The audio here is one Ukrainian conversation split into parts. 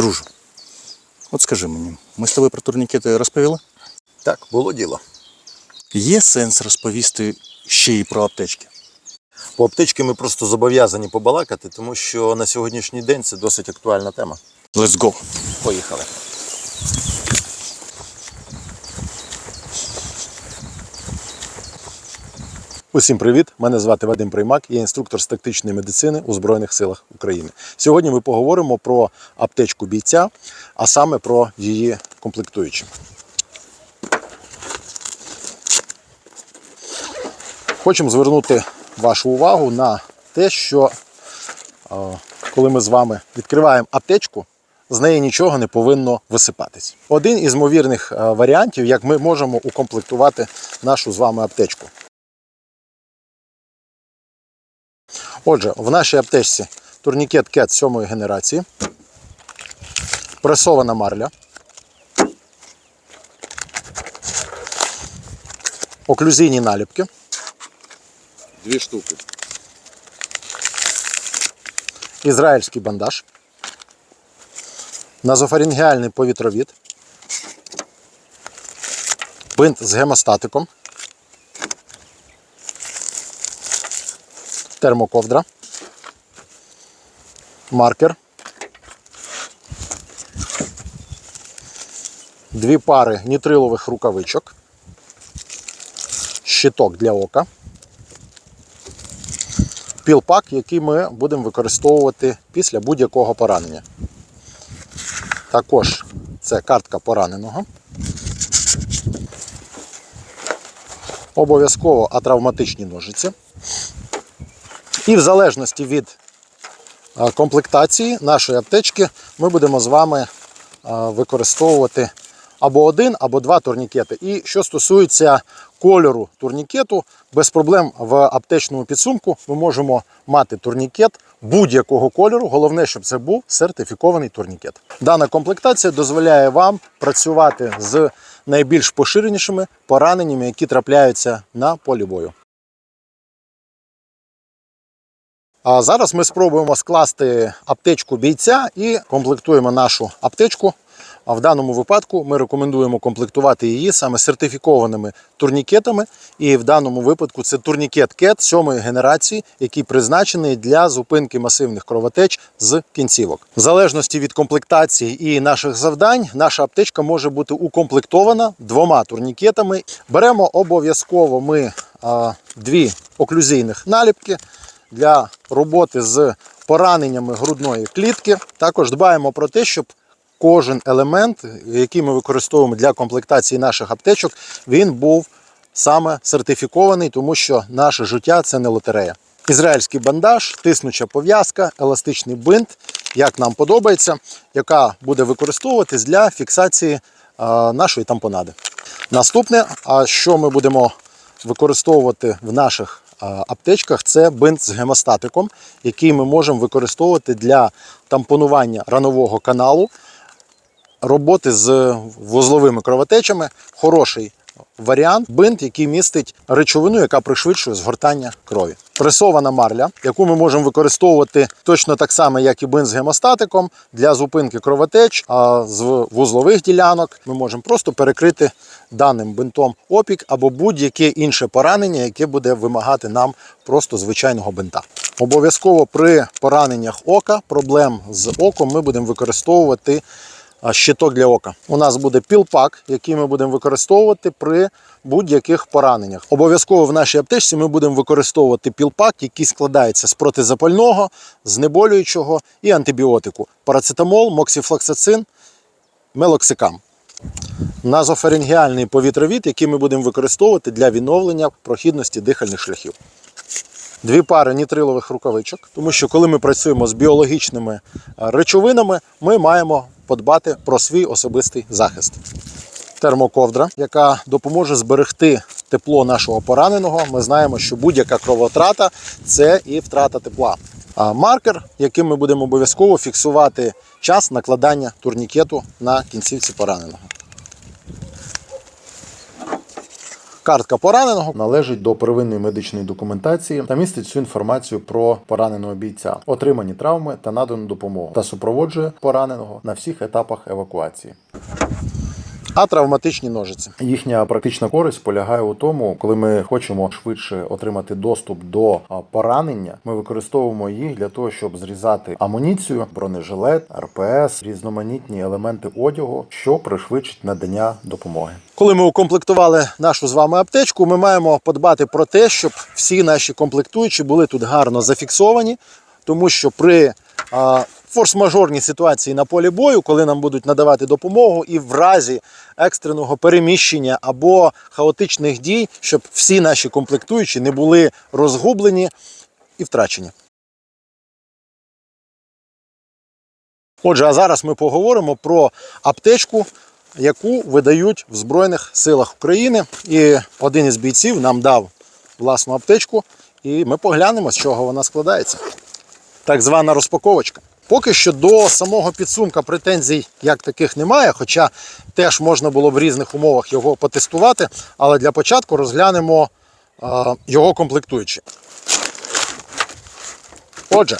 Друже, от скажи мені, ми з тобою про турнікети розповіли? Так, було діло. Є сенс розповісти ще й про аптечки? По аптечки ми просто зобов'язані побалакати, тому що на сьогоднішній день це досить актуальна тема. Let's go! Поїхали. Усім привіт! Мене звати Вадим Приймак, я інструктор з тактичної медицини у Збройних силах України. Сьогодні ми поговоримо про аптечку бійця, а саме про її комплектуючі. Хочемо звернути вашу увагу на те, що е, коли ми з вами відкриваємо аптечку, з неї нічого не повинно висипатись. Один із ймовірних е, варіантів, як ми можемо укомплектувати нашу з вами аптечку. Отже, в нашій аптечці турнікет кет 7 генерації, пресована марля, оклюзійні наліпки, Дві штуки. ізраїльський бандаж, назофарингеальний повітровід, бинт з гемостатиком, термоковдра, маркер, дві пари нітрилових рукавичок, щиток для ока пілпак, який ми будемо використовувати після будь-якого поранення. Також це картка пораненого. Обов'язково атравматичні ножиці. І в залежності від комплектації нашої аптечки ми будемо з вами використовувати або один, або два турнікети. І що стосується кольору турнікету, без проблем в аптечному підсумку ми можемо мати турнікет будь-якого кольору. Головне, щоб це був сертифікований турнікет. Дана комплектація дозволяє вам працювати з найбільш поширенішими пораненнями, які трапляються на полі бою. А зараз ми спробуємо скласти аптечку бійця і комплектуємо нашу аптечку. А в даному випадку ми рекомендуємо комплектувати її саме сертифікованими турнікетами. І в даному випадку це турнікет КЕТ сьомої генерації, який призначений для зупинки масивних кровотеч з кінцівок. В залежності від комплектації і наших завдань, наша аптечка може бути укомплектована двома турнікетами. Беремо обов'язково ми а, дві оклюзійних наліпки для роботи з пораненнями грудної клітки. Також дбаємо про те, щоб кожен елемент, який ми використовуємо для комплектації наших аптечок, він був саме сертифікований, тому що наше життя це не лотерея. Ізраїльський бандаж, тиснуча пов'язка, еластичний бинт, як нам подобається, яка буде використовуватись для фіксації нашої тампонади. Наступне, а що ми будемо використовувати в наших аптечках, це бинт з гемостатиком, який ми можемо використовувати для тампонування ранового каналу, роботи з вузловими кровотечами. Хороший варіант бинт, який містить речовину, яка пришвидшує згортання крові. Пресована марля, яку ми можемо використовувати точно так само, як і бинт з гемостатиком для зупинки кровотеч. А з вузлових ділянок ми можемо просто перекрити даним бинтом опік або будь-яке інше поранення, яке буде вимагати нам просто звичайного бинта. Обов'язково при пораненнях ока, проблем з оком, ми будемо використовувати щиток для ока. У нас буде пілпак, який ми будемо використовувати при будь-яких пораненнях. Обов'язково в нашій аптечці ми будемо використовувати пілпак, який складається з протизапального, знеболюючого і антибіотику: парацетамол, моксіфлоксацин, мелоксикам. Назофарингеальний повітровід, який ми будемо використовувати для відновлення прохідності дихальних шляхів. Дві пари нітрилових рукавичок, тому що коли ми працюємо з біологічними е, речовинами, ми маємо подбати про свій особистий захист. Термоковдра, яка допоможе зберегти тепло нашого пораненого. Ми знаємо, що будь-яка кровотрата це і втрата тепла. А маркер, яким ми будемо обов'язково фіксувати час накладання турнікету на кінцівці пораненого. Картка пораненого. Належить до первинної медичної документації та містить всю інформацію про пораненого бійця, отримані травми та надану допомогу. Та супроводжує пораненого на всіх етапах евакуації. А травматичні ножиці. Їхня практична користь полягає у тому, коли ми хочемо швидше отримати доступ до поранення, ми використовуємо їх для того, щоб зрізати амуніцію, бронежилет, РПС, різноманітні елементи одягу, що пришвидшить надання допомоги. Коли ми укомплектували нашу з вами аптечку, ми маємо подбати про те, щоб всі наші комплектуючі були тут гарно зафіксовані, тому що при а, форс-мажорній ситуації на полі бою, коли нам будуть надавати допомогу, і в разі екстреного переміщення або хаотичних дій, щоб всі наші комплектуючі не були розгублені і втрачені. Отже, а зараз ми поговоримо про аптечку, яку видають в Збройних силах України. І один із бійців нам дав власну аптечку, і ми поглянемо, з чого вона складається. Так звана розпаковочка. Поки що до самого підсумка претензій як таких немає, хоча теж можна було в різних умовах його потестувати. Але для початку розглянемо е, його комплектуючі. Отже,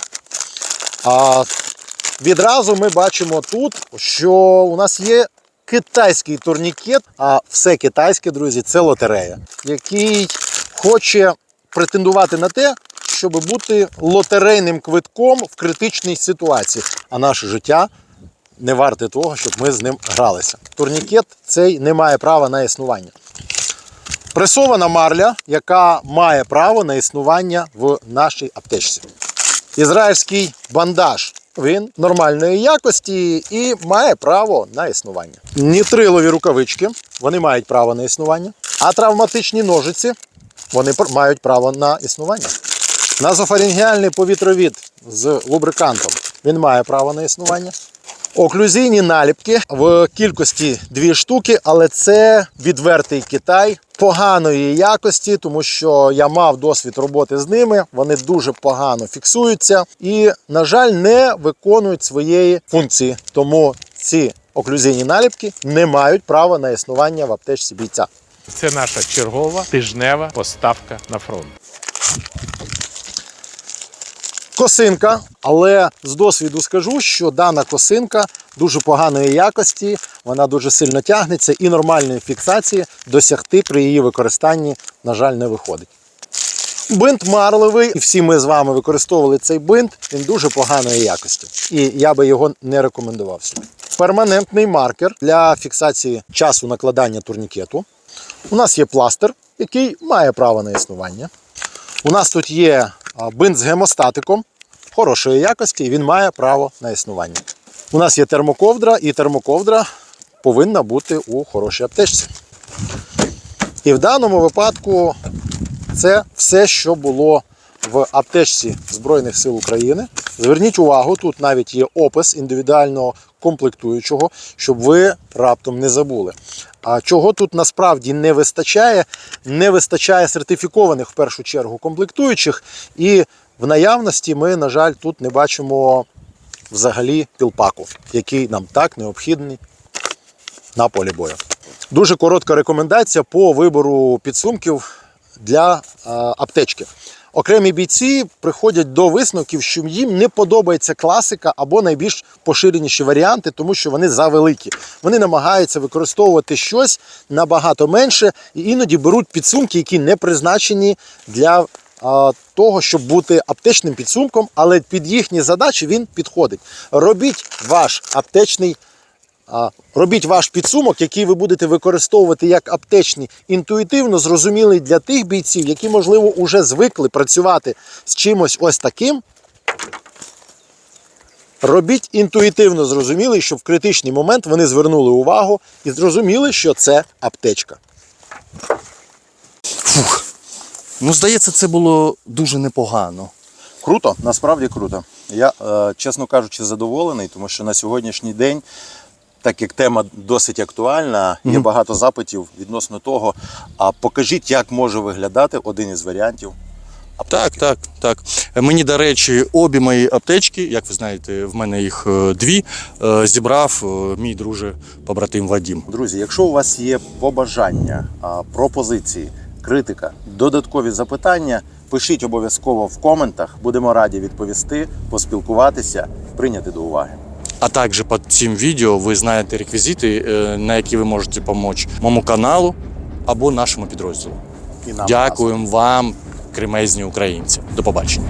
відразу ми бачимо тут, що у нас є китайський турнікет, а все китайське, друзі, це лотерея, який хоче претендувати на те, щоб бути лотерейним квитком в критичній ситуації. А наше життя не варте того, щоб ми з ним гралися. Турнікет цей не має права на існування. Пресована марля, яка має право на існування в нашій аптечці. Ізраїльський бандаж. Він нормальної якості і має право на існування. Нітрилові рукавички вони мають право на існування. А травматичні ножиці вони мають право на існування. Назофарингіальний повітровід з лубрикантом він має право на існування. Оклюзійні наліпки в кількості дві штуки, але це відвертий Китай поганої якості, тому що я мав досвід роботи з ними. Вони дуже погано фіксуються і, на жаль, не виконують своєї функції. Тому ці оклюзійні наліпки не мають права на існування в аптечці бійця. Це наша чергова тижнева поставка на фронт. Косинка, але з досвіду скажу, що дана косинка дуже поганої якості, вона дуже сильно тягнеться і нормальної фіксації досягти при її використанні, на жаль, не виходить. Бинт марлевий, і всі ми з вами використовували цей бинт, він дуже поганої якості. І я би його не рекомендував собі. Перманентний маркер для фіксації часу накладання турнікету. У нас є пластир, який має право на існування. У нас тут є бинт з гемостатиком хорошої якості, і він має право на існування. У нас є термоковдра, і термоковдра повинна бути у хорошій аптечці. І в даному випадку це все, що було в аптечці Збройних сил України. Зверніть увагу, тут навіть є опис індивідуального комплектуючого, щоб ви раптом не забули. А чого тут насправді не вистачає? Не вистачає сертифікованих в першу чергу комплектуючих, і в наявності ми, на жаль, тут не бачимо взагалі пілпаку, який нам так необхідний на полі бою. Дуже коротка рекомендація по вибору підсумків для е, аптечки. Окремі бійці приходять до висновків, що їм не подобається класика або найбільш поширеніші варіанти, тому що вони завеликі. Вони намагаються використовувати щось набагато менше і іноді беруть підсумки, які не призначені для того, щоб бути аптечним підсумком, але під їхні задачі він підходить. Робіть ваш аптечний Робіть ваш підсумок, який ви будете використовувати як аптечний, інтуїтивно зрозумілий для тих бійців, які, можливо, вже звикли працювати з чимось ось таким. Робіть інтуїтивно зрозумілий, щоб в критичний момент вони звернули увагу і зрозуміли, що це аптечка. Ну, здається, це було дуже непогано. Круто, насправді круто. Я, е, чесно кажучи, задоволений, тому що на сьогоднішній день, так як тема досить актуальна, є багато запитів відносно того. А покажіть, як може виглядати один із варіантів. Аптечки. Так, так, так. Мені, до речі, обі мої аптечки, як ви знаєте, в мене їх е, дві, е, зібрав мій друже побратим Вадім. Друзі, якщо у вас є побажання, пропозиції критика, додаткові запитання, пишіть обов'язково в коментах. Будемо раді відповісти, поспілкуватися, прийняти до уваги. А також під цим відео ви знаєте реквізити, е, на які ви можете допомогти моєму каналу або нашому підрозділу. І нам Дякуємо вам, кремезні українці. До побачення.